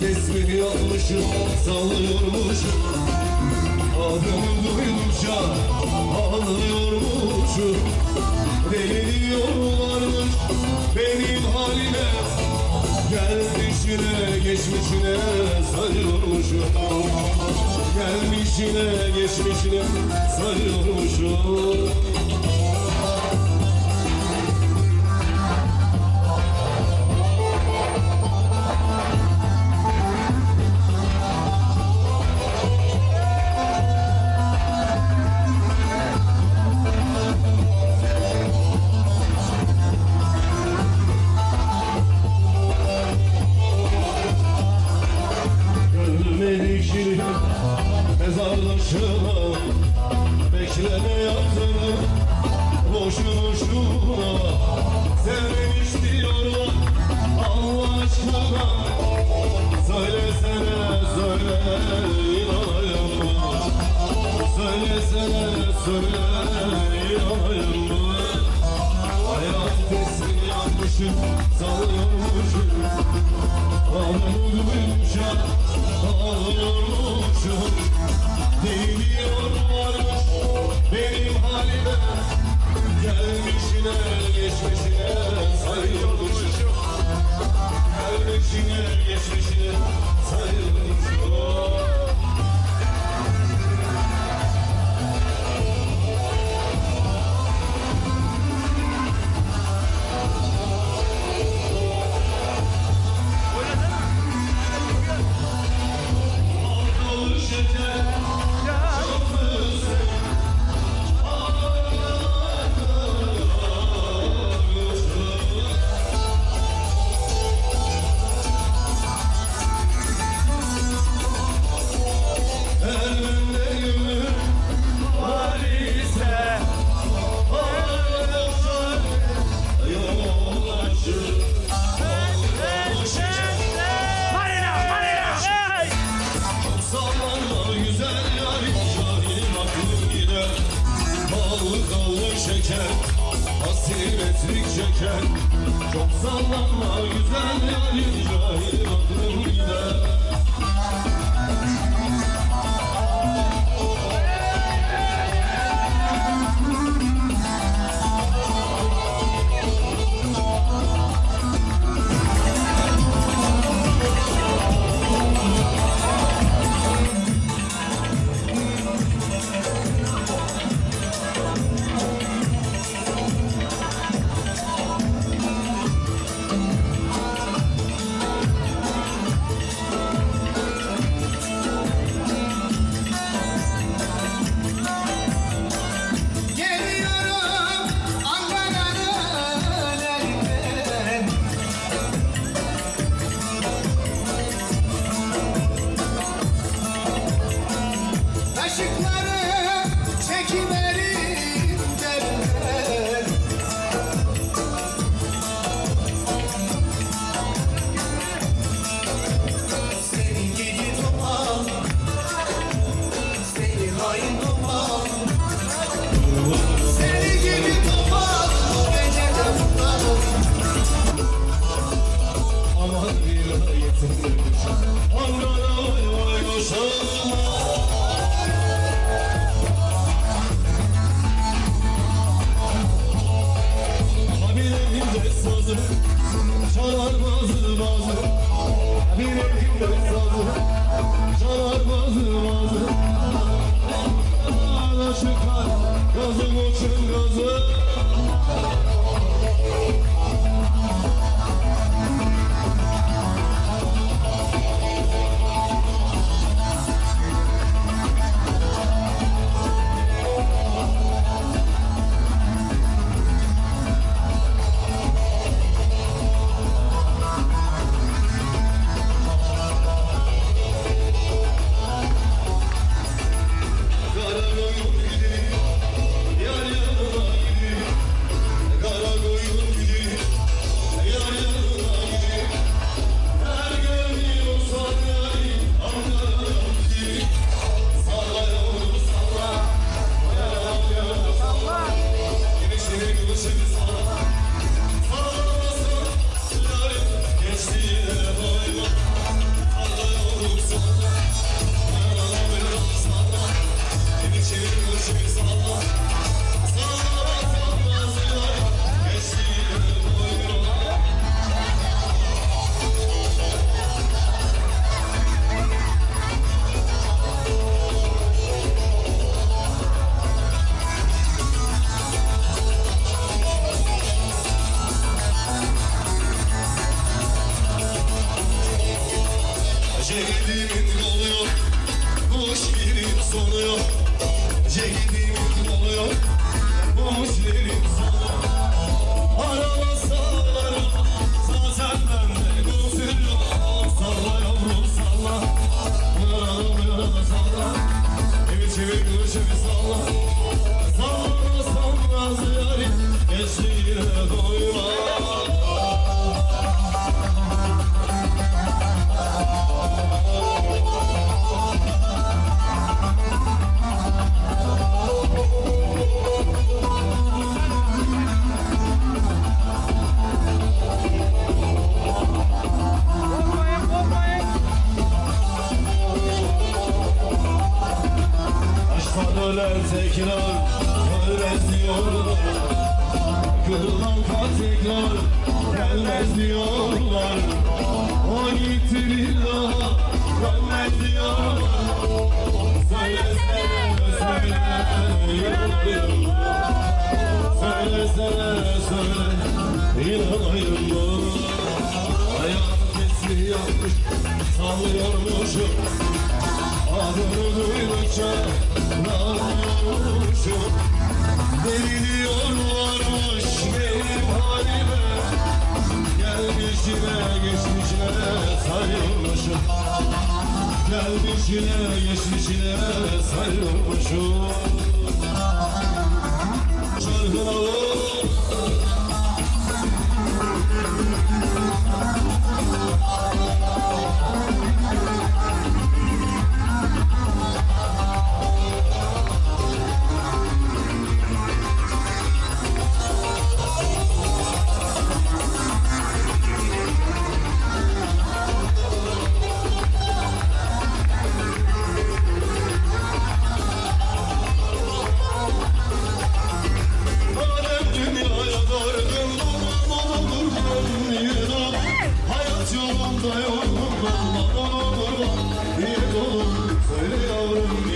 tesbih yapmışım sallıyormuşum Adını duydukça ağlıyormuşum Deli benim halime. Gelmişine geçmişine sarıyormuşum Gelmişine geçmişine sarıyormuşum mezarlaşına Bekleme yatırım boşu boşuna Sevmemiş diyorlar Allah aşkına Söylesene söyle inanayım mı? Söylesene söyle inanayım mı? Hayat tesbih yapmışım sallıyormuşum Ağlamı ağlıyormuşum Değmiyorlarmış benim halime Gelmişine geçmişine sayıyormuşum Gelmişine geçmişine sayıyormuşum Asimetrik şeker Çok sallanma güzel yarim Cahilim aklım gider Çalar bazı bazı Habilerimde sazı Çalar bazı gelmez diyorlar. O bir daha dönmez diyorlar. Söylesene söyle inanayım Söylesene söyle inanayım Hayat kesmi yapmış sallıyormuşum Adını duydukça lanıyormuşum Deli diyorlarmış geçmişine sarılmışım Gelmişine geçmişine sarılmışım Çarpılalım Madem söyle yavrum